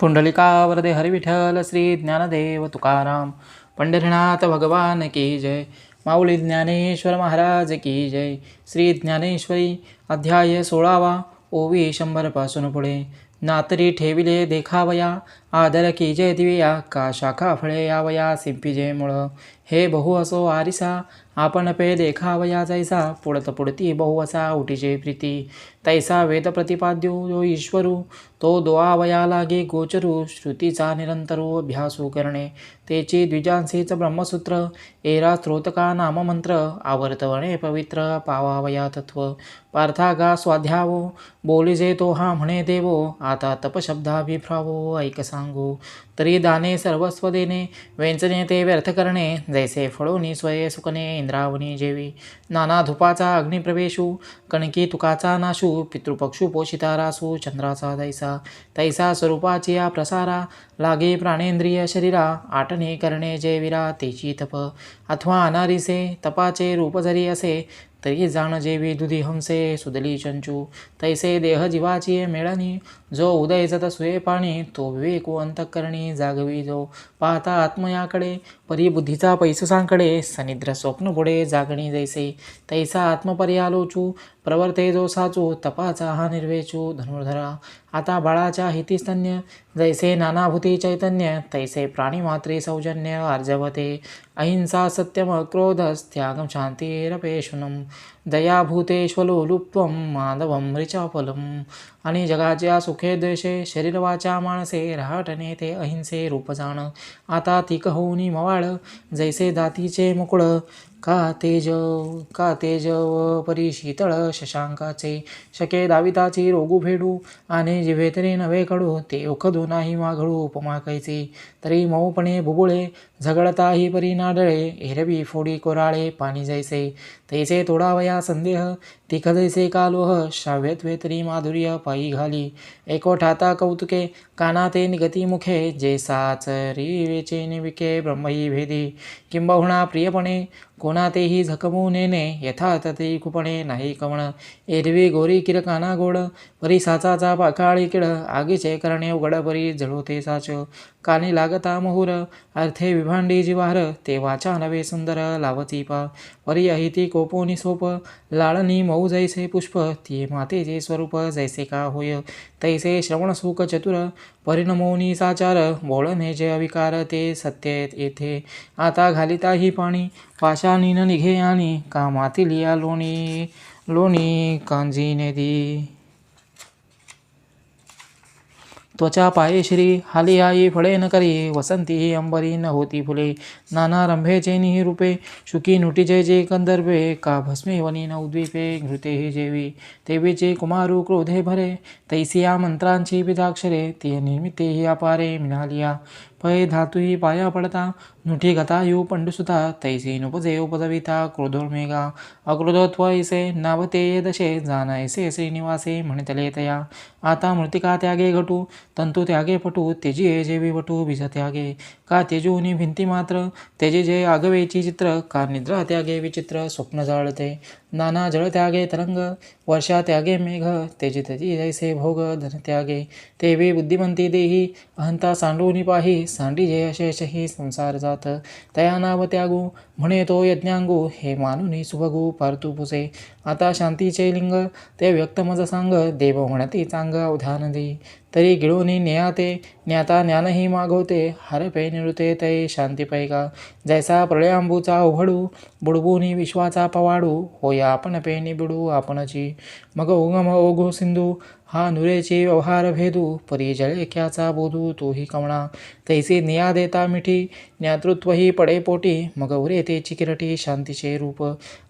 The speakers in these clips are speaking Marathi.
पुंडलिका वरदे हरिविठ्ठल श्री ज्ञानदेव तुकाराम पंढरीनाथ भगवान की जय माऊली ज्ञानेश्वर महाराज की जय श्री ज्ञानेश्वरी अध्याय सोळावा ओवी शंभरपासून पुढे. नातरी ठेविले देखावया आदर की जय दिव्या का शाखा फळे यावया सिंपी मुळ. हे बहु असो आरिसा आपण पे देखावया जैसा. पुढत पुढती बहु असा उटीचे प्रीती. तैसा वेद प्रतिपाद्यो जो ईश्वरू. तो दोआवया लागे गोचरू. श्रुतीचा निरंतरो अभ्यासू करणे. तेचे द्विजांसेच ब्रह्मसूत्र. एरा स्त्रोतका नाममंत्र आवर्तवणे पवित्र पावावया तत्व. पार्थागा स्वाध्यावो. बोलिजे तो हा म्हणे देवो. आता तपशब्दाभिप्रावो ऐकसा. सांगू तरी दाने सर्वस्व देणे वेंचणे ते व्यर्थ करणे जैसे फळोनी स्वये सुकणे इंद्रावणी जेवी। नाना धुपाचा अग्निप्रवेशू कणकी तुकाचा नाशू पितृपक्षू पोषिता रासू चंद्राचा दैसा तैसा स्वरूपाची या प्रसारा लागे प्राणेंद्रिय शरीरा आटणे करणे जेविरा तेची तप। अथवा अनारिसे तपाचे रूप जरी असे तरी जाण जेवी दुधी हंसे सुदली चंचू। तैसे देह जीवाची मेळणी जो उदय जत सुये पाणी तो विवेकू अंतःकरणी जागवी जो पाहता आत्मयाकडे परिबुद्धीचा पैसुसांकडे सनिद्र स्वप्न पुढे जागणी जैसे. तैसा आत्मपर्यालोचू प्रवर्ते जो साचू तपाचा हा निर्वेचू धनुर्धरा. आता बाळाच्या हितीस्तन्य जैसे नानाभूती चैतन्य तैसे प्राणीमात्रे सौजन्य अर्जवते. अहिंसा सत्यम क्रोधस्त्यागं शांतिरपेशुनं दयाभूतेष्वलोलुप्त्वं माधवं रिचाफलम् आणि जगाच्या सुखे द्वेषे शरीरवाच्या माणसे रहाटणे ते अहिंसे रूप जाण. आता तिक होऊनी मवाळ जैसे दातीचे मुकुळ का तेज का तेज व परी शीतळ शशांकाचे? शके दाविताची रोगू भेडू आणि जिव्हे नवे नव्हे कडू ते उखदू नाही माघळू उपमा कैचे. तरी मऊपणे बुबुळे झगडताही परी नाडळे हिरवी फोडी कोराळे पाणी जैसे. तैसे तोडावया संदेह तिख जैसे कालोह श्राव्यत्वे तरी माधुर्य पायी घाली. एकोठाता कौतुके कानाते निगती मुखे जे साचरी वेचे निविके ब्रह्मही भेदी. किंबहुणा प्रियपणे कोणातेही झकमू नेणे यथार्थ ते कुपणे नाही कवण। एरवी गोरी किरकाना गोड परी साचाचा पाकाळी किड। आगीचे करणे उघड परी झळोते साच। कानी लागता मुहूर अर्थे विभांडी जिवार। ते वाचा नवे सुंदर लावती पा। परी अहिती कोपोनी सोप लाळणी मऊ जैसे पुष्प। ती मातेचे स्वरूप जैसे का होय। तैसे श्रवण सुख चतुर परिणमोनी साचार। बोळणे जे अविकार ते सत्य येथे। आता घालिताही पाणी पाशानी न निघे आणि कामातील या लोणी लोणी कांजी नेदी. त्वचा पाये श्री हाली आई फळे न करी वसंती ही अंबरी न होती फुले. नाना रंभेचे निही रूपे शुकी नुटीचे जे कंदर्भे का भस्मे वनी उद्वीपे घृते ही जेवी देवीचे कुमारू क्रोधे भरे तैसिया मंत्रांची विदाक्षरे ते निर्मिते ही अपारे मिळालिया पै धातुही पाया पडता नुठी गतायु पंडुसुता तैसी नुपजे उपजविता क्रोधोर्मेगा अक्रोधोत्वैसे नावते दशे जानायसे श्रीनिवासे म्हणतले तया आता मृतिका त्यागे घटू तंतु त्यागे पटू तेजी जेवी वटू बीज त्यागे का तेजूनी भिंती मात्र त्याचे जे आगवेची चित्र का निद्रा त्यागे विचित्र स्वप्न जाळते. नाना जळ त्यागे तरंग वर्षा त्यागे मेघ तेजी त्याची जैसे भोग धन त्यागे. तेवी बुद्धिमंती देही अहंता सांडूनी पाही सांडी जे अशेषही संसार जात. तया नाव त्यागू म्हणे तो यज्ञांगू हे मानुनी सुभगू पारतू पुसे. आता शांतीचे लिंग ते व्यक्त मज सांग देव म्हणती चांग अवधान दे. तरी गिळूनी नेहाते ज्ञाता ज्ञानही मागवते हरपे निळुते तै शांती पैका जैसा प्रळयांबूचा उघडू बुडबुनी विश्वाचा पवाडू होया आपण पेनी बिडू आपणची. मग उगम ओघो सिंधू हा नुरेचे व्यवहार भेदू परी जळेख्याचा बोधू तोही कवणा. तैसे निया देता मिठी ज्ञातृत्वही पडे पोटी. मग उरे ते चिकिरटी शांतीचे रूप.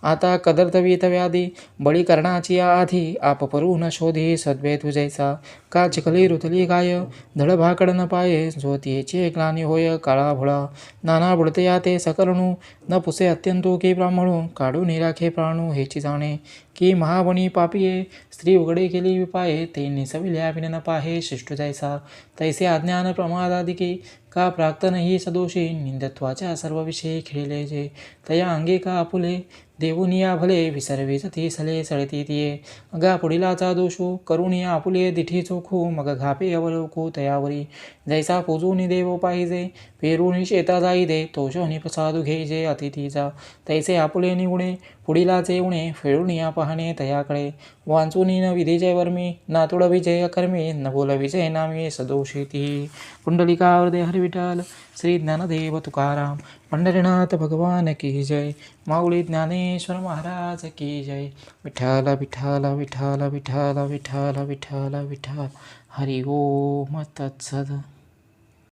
आता कदर्तवीत व्याधी बळी करणाची आधी आप परून शोधी सद्वे तुझैसा. का चिखली रुतली गाय धडभाकड न पाये ज्योतीचे ग्लानी होय काळा भुळा. नाना बुडतया ते सकरणू न पुसे अत्यंतो की ब्राह्मणू. काढू निराखे प्राणू हेची जाणे. की महाबणी पापिये स्त्री उघडे केली विपाये ते निसविल्या विन पाहे शिष्ट जायसा. तैसे अज्ञान प्रमादादिके का प्राक्तन ही सदोषी निंदत्वाच्या सर्व विषयी खेळले जे. तया अंगे का आपुले देवुनिया भले विसर्वे ती सले सळती तिये. अगा पुढीलाचा दोषो करुणिया आपुले दिठी चोखू मग घापे अवलोकू तयावरी. जैसा पूजूनी देव पाहिजे पेरुनी शेता जाई दे तोषोनी प्रसादू जे अतिथीचा. तैसे आपुले निगुणे पुढीलाचे उणे फेळूनिया पाहणे तयाकडे. वांचूनी न विधिजयवर्मी ना तुड विजय कर्मी न बोल विजय नामी सदोषी ती पुंडलिका श्री ज्ञानदेव तुकाराम। पंढरीनाथ भगवान की जय। माऊली ज्ञानेश्वर महाराज की जय। विठाल विठाल विठाल विठाल विठाल विठाल विठाल हरि ओम तत्सद।